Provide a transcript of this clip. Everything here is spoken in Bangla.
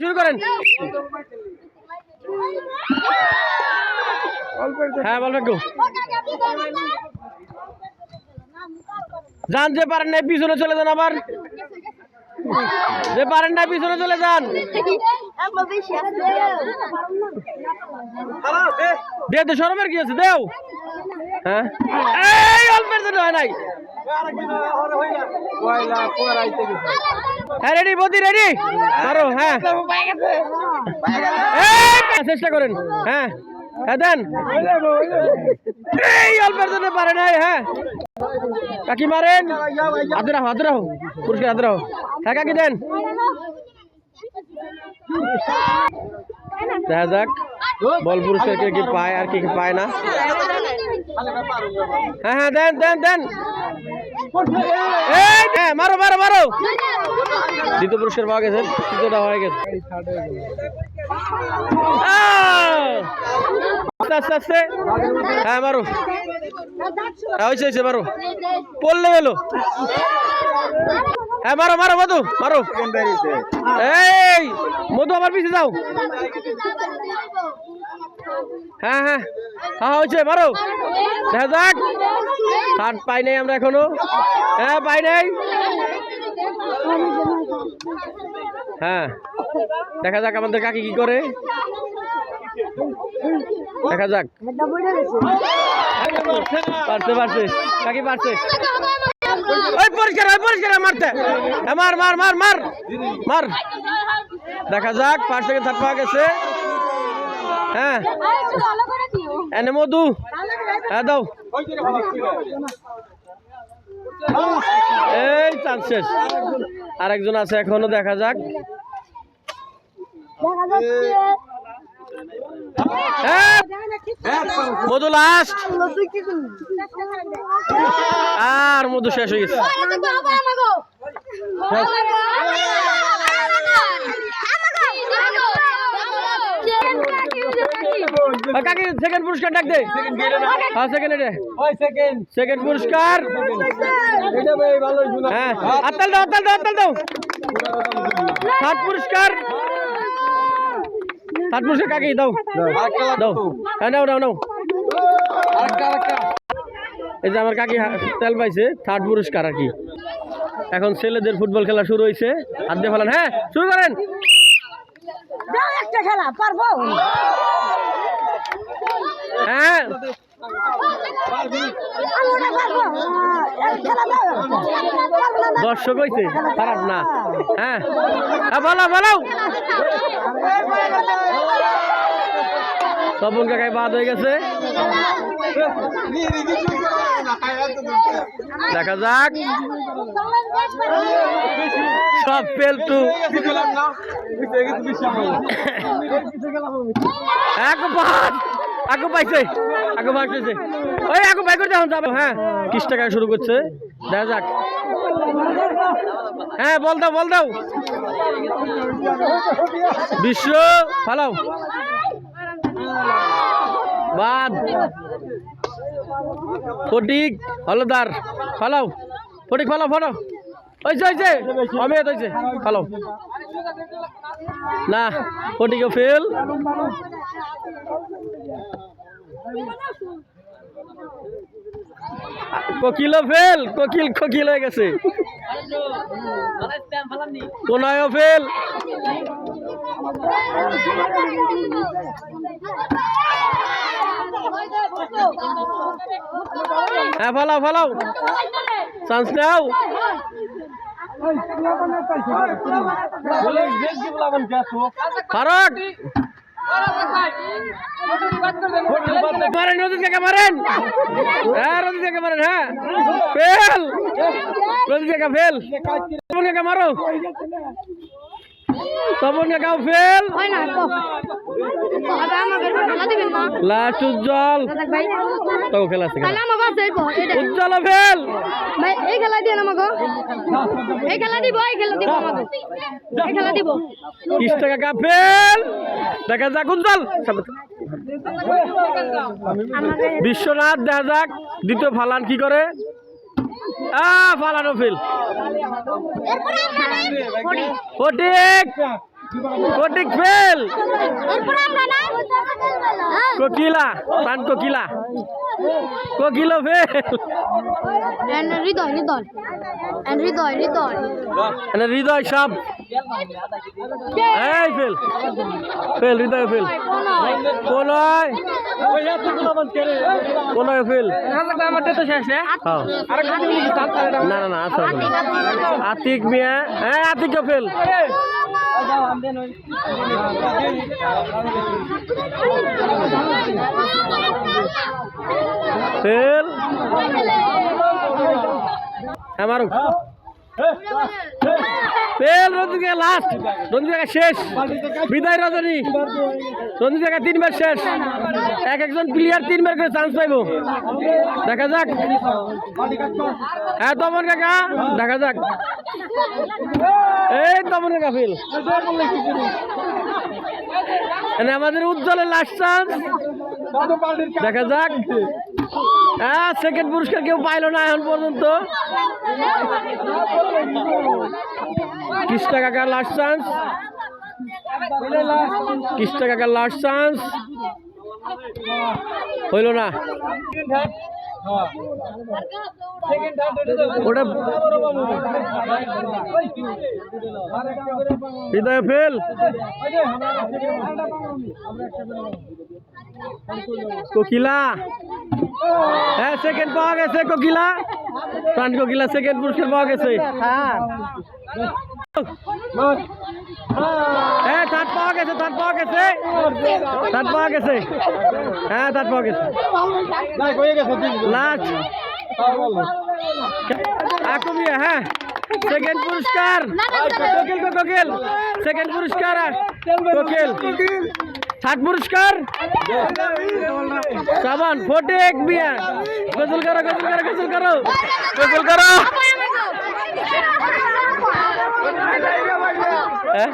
শুরু করেন। হ্যাঁ যান যে পারেন নাই পিছনে চলে যান আবার। যে পারেন নাই পিছনে চলে যান। দে সরমের কি আছে? দেও। হ্যাঁ? অল্পের জন্য হয় হ্যাঁ রেডি রেডি হ্যাঁ। চেষ্টা করেন হ্যাঁ। হ্যাঁ দেন। এই, অল্পের জন্য পারে নাই হ্যাঁ। কাকি মারেন। হাতে রাখো হাতে রাখো। পুরস্কার হ্যাঁ কাকি, দেন। দেখা যাক, বল কে কি পায় আর কি পায় না। হ্যাঁ হ্যাঁ দেন দেন দেন। হ্যাঁ মারো মারো মারো। দ্বিতীয় পুরস্কার পাওয়া গেছে তৃতীয়টা হয়ে গেছে। আস্তে আস্তে আস্তে। হ্যাঁ মারো। হ্যাঁ হয়েছে হয়েছে, মারো। পড়লে গেলো হ্যাঁ মারো মারো, মধু, মারো। এই, মধু আমার পিছিয়ে যাও। হ্যাঁ হ্যাঁ। হ্যাঁ হয়েছে, মারো। দেখা যাক। থার্ড পাই নাই আমরা এখনও। হ্যাঁ পাই নাই। হ্যাঁ। দেখা যাক আমাদের কাকি কি করে। দেখা যাক। পারছে পারছে। কাকি পারছে। ওই, পরিষ্কার ওই, পরিষ্কার মারতে। মার মার মার মার। মার। দেখা যাক সেকেন্ড থার্ড পাওয়া গেছে। হ্যাঁ। এনে মধু। হ্যাঁ দাও। এই, চান্স শেষ। আরেকজন আছে, এখনও দেখা যাক। মধু লাস্ট আর মধু শেষ হয়ে গেছে আর কাকি সেকেন্ড পুরস্কার ডাক দে। হ্যাঁ সেকেন্ড এটা। সেকেন্ড পুরস্কার। হ্যাঁ আত্তাল দাও আত্তাল দাও আত্তাল দাও। থার্ড পুরস্কার। থার্ড পুরস্কার কাকি দাও। দাও। হ্যাঁ নাও নাও নাও। এই যে আমার কাকি তেল পাইছে থার্ড পুরস্কার আর কি। এখন ছেলেদের ফুটবল খেলা শুরু হয়েছে হাত দিয়ে ফেলান হ্যাঁ শুরু করেন। একটা খেলা পারব হ্যাঁ। দর্শক হয়েছে খারাপ না। হ্যাঁ। বলো বলো। তপন কাকায় বাদ হয়ে গেছে। দেখা যাক। সব পেলটু এক পাইছে ওই যাব হ্যাঁ টাকায় শুরু করছে। যাক। হ্যাঁ বল দাও বল দাও। বিশ্ব, ফালাও। বাদ। ফটিক, হলদার, ফালাও। ফটিক, ফালাও ফালাও। অমিয়ত হয়েছে ফালাও না ফটিকও ফেল। কোকিল কোকিল হয়ে গেছে। হ্যাঁ ফালাও ফালাও। চান্স নাও। ফারক! মারেন রোদিত কাকা, মারেন! হ্যাঁ মারেন হ্যাঁ। ফেল! রোদিত কাকা, ফেল! তপন কাকা, মারো! তপন কাকাও ফেল! লাস্ট উজ্জ্বল। তাও খেলা আছে উজ্জ্বল ফেল। ভাই এই খেলা দিয়ে আমাকে? এই খেলা দিব এই খেলা দিব আমাকে। এই খেলা দিব। কৃষ্ণ কাকা ফেল। দেখা যাক উজ্জ্বল। বিশ্বনাথ দেখা যাক দ্বিতীয় ফালান কি করে? আ ফালানো ফেল। ফটিক! ফটিক ফেল কোকিলা প্রাণ কোকিলা। কোকিলো ফেল হৃদয় হৃদয়। এন্ড হৃদয় হৃদয়। হৃদয় সাপ এই ফেল ফেল হৃদয় ফেল কোন হয় কোন হয়। না না না আতিক মিয়া। হ্যাঁ আতিক ফেল ফেল হ্যাঁ মারো। ফেল রঞ্জিকা লাস্ট রঞ্জিকা শেষ। বিদায় রজনী। রঞ্জিকা তিনবার শেষ। এক একজন প্লেয়ার তিনবার করে চান্স পাইব। দেখা যাক। হ্যাঁ তমন কাকা, দেখা যাক। এই আমাদের উজ্জ্বলের লাস্ট চান্স দেখা যাক। হ্যাঁ সেকেন্ড পুরস্কার কেউ পাইলো না এখন পর্যন্ত। কৃষ্ণা কাকার লাস্ট চান্স কৃষ্ণা কাকার লাস্ট চান্স হইল না। ওটা হৃদয় ফেল কোকিলা হ্যাঁ সেকেন্ড পাওয়া গেছে কোকিলা প্রাণ কোকিলা সেকেন্ড পুরস্কার পাওয়া গেছে হ্যাঁ থার্ড পাওয়া গেছে থার্ড পাওয়া গেছে থার্ড পাওয়া গেছে হ্যাঁ থার্ড পাওয়া গেছে লাস্ট আকুমিয়া হ্যাঁ সেকেন্ড পুরস্কার কোকিল কো কোকিল সেকেন্ড পুরস্কার কোকিল থার্ড পুরস্কার সাবান ফটেক মিয়া গজল করো গজল করো গজল করো গজল করো হ্যাঁ